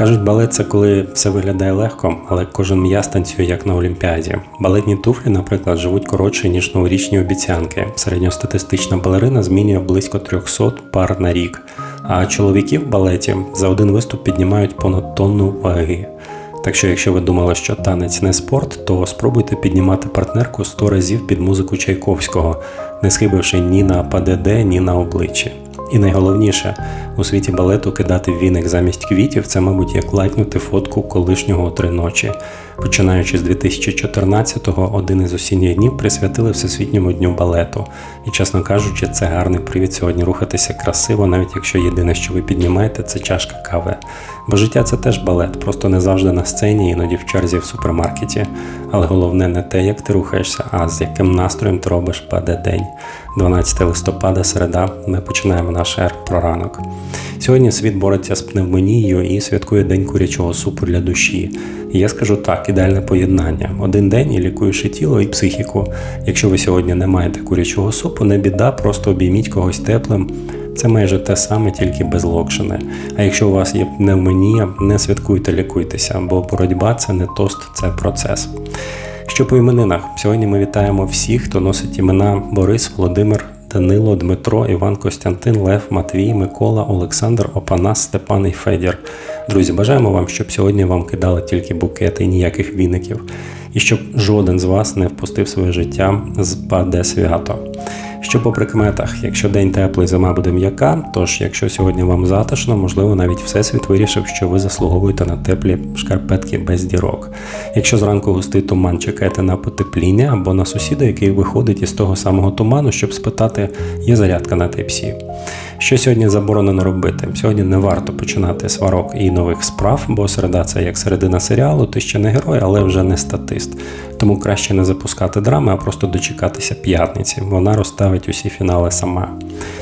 Кажуть, балет це коли все виглядає легко, але кожен м'яз танцює як на Олімпіаді. Балетні туфлі, наприклад, живуть коротше, ніж новорічні обіцянки. Середньостатистична балерина змінює близько 300 пар на рік. А чоловіки в балеті за один виступ піднімають понад тонну ваги. Так що, якщо ви думали, що танець не спорт, то спробуйте піднімати партнерку 100 разів під музику Чайковського, не схибивши ні на ПДД, ні на обличчі. І найголовніше, у світі балету кидати віник замість квітів це, мабуть, як лайкнути фотку колишнього три ночі. Починаючи з 2014-го, один із осінніх днів присвятили Всесвітньому дню балету. І, чесно кажучи, це гарний привід сьогодні рухатися красиво, навіть якщо єдине, що ви піднімаєте, це чашка кави. Бо життя це теж балет, просто не завжди на сцені, іноді в черзі в супермаркеті. Але головне не те, як ти рухаєшся, а з яким настроєм ти робиш паде день. 12 листопада, середа, ми починаємо наш ер про. Сьогодні світ бореться з пневмонією і святкує День курячого супу для душі. Я скажу так, ідеальне поєднання. Один день і лікуєш і тіло, і психіку. Якщо ви сьогодні не маєте курячого супу, не біда, просто обійміть когось теплим. Це майже те саме, тільки без локшини. А якщо у вас є пневмонія, не святкуйте, лікуйтеся, бо боротьба це не тост, це процес. Що по іменинах? Сьогодні ми вітаємо всіх, хто носить імена Борис, Володимир, Данило, Дмитро, Іван Костянтин, Лев, Матвій, Микола, Олександр, Опанас, Степан і Федір. Друзі, бажаємо вам, щоб сьогодні вам кидали тільки букети і ніяких віників, і щоб жоден з вас не впустив своє життя з паде свято. Що по прикметах, якщо день теплий, зима буде м'яка, тож якщо сьогодні вам затишно, можливо, навіть всесвіт вирішив, що ви заслуговуєте на теплі шкарпетки без дірок. Якщо зранку густий туман, чекайте на потепління або на сусіда, який виходить із того самого туману, щоб спитати, є зарядка на Type-C. Що сьогодні заборонено робити? Сьогодні не варто починати сварок і нових справ, бо середа це як середина серіалу, ти ще не герой, але вже не статист. Тому краще не запускати драми, а просто дочекатися п'ятниці. Вона розставить усі фінали сама.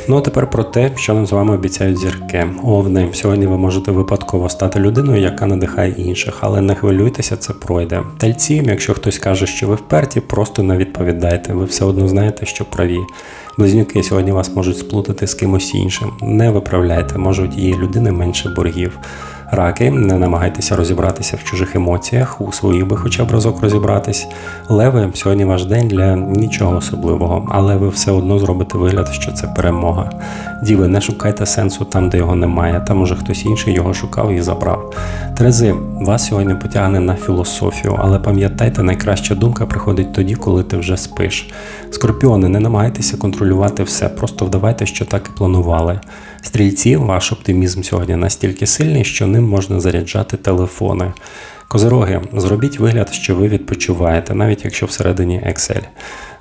Ну а тепер про те, що нам з вами обіцяють зірки. Овни, сьогодні ви можете випадково стати людиною, яка надихає інших, але не хвилюйтеся, це пройде. Тельці, якщо хтось каже, що ви вперті, просто не відповідайте. Ви все одно знаєте, що праві. Близнюки сьогодні вас можуть сплутати з кимось іншим. Не виправляйте, може у тієї людини менше боргів. Раки, не намагайтеся розібратися в чужих емоціях, у своїх би хоча б разок розібратись. Леви, сьогодні ваш день для нічого особливого, але ви все одно зробите вигляд, що це перемога. Діви, не шукайте сенсу там, де його немає. Там уже хтось інший його шукав і забрав. Терези, вас сьогодні потягне на філософію, але пам'ятайте, найкраща думка приходить тоді, коли ти вже спиш. Скорпіони, не намагайтеся контролювати все, просто вдавайте, що так і планували. Стрільці, ваш оптимізм сьогодні настільки сильний, що ним можна заряджати телефони. Козороги, зробіть вигляд, що ви відпочиваєте, навіть якщо всередині Excel.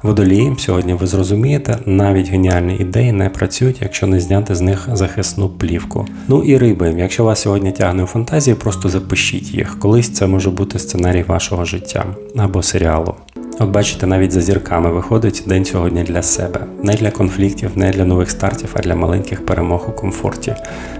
Водолії, сьогодні ви зрозумієте, навіть геніальні ідеї не працюють, якщо не зняти з них захисну плівку. Ну і риби, якщо вас сьогодні тягне у фантазії, просто запишіть їх. Колись це може бути сценарій вашого життя або серіалу. От бачите, навіть за зірками виходить день сьогодні для себе, не для конфліктів, не для нових стартів, а для маленьких перемог у комфорті.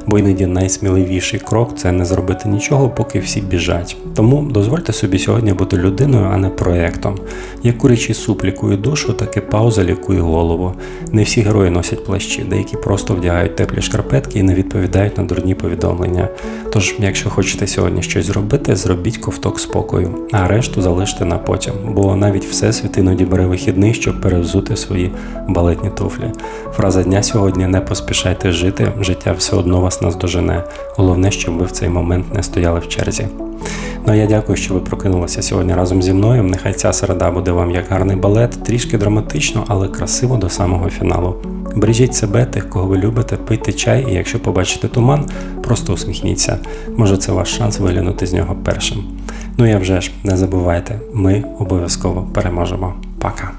Бо іноді найсміливіший крок це не зробити нічого, поки всі біжать. Тому дозвольте собі сьогодні бути людиною, а не проектом. Як курячий суп лікує душу, так і пауза лікує голову. Не всі герої носять плащі, деякі просто вдягають теплі шкарпетки і не відповідають на дурні повідомлення. Тож, якщо хочете сьогодні щось зробити, зробіть ковток спокою, а решту залиште на потім, бо навіть всесвіт іноді бере вихідний, щоб перевзути свої балетні туфлі. Фраза дня сьогодні не поспішайте жити, життя все одно вас наздожене. Головне, щоб ви в цей момент не стояли в черзі. Ну а я дякую, що ви прокинулися сьогодні разом зі мною. Нехай ця середа буде вам як гарний балет, трішки драматично, але красиво до самого фіналу. Бережіть себе, тих, кого ви любите, пийте чай, і якщо побачите туман, просто усміхніться. Може, це ваш шанс вилянути з нього першим. Ну і вже ж не забувайте, ми обов'язково переможемо. Пока!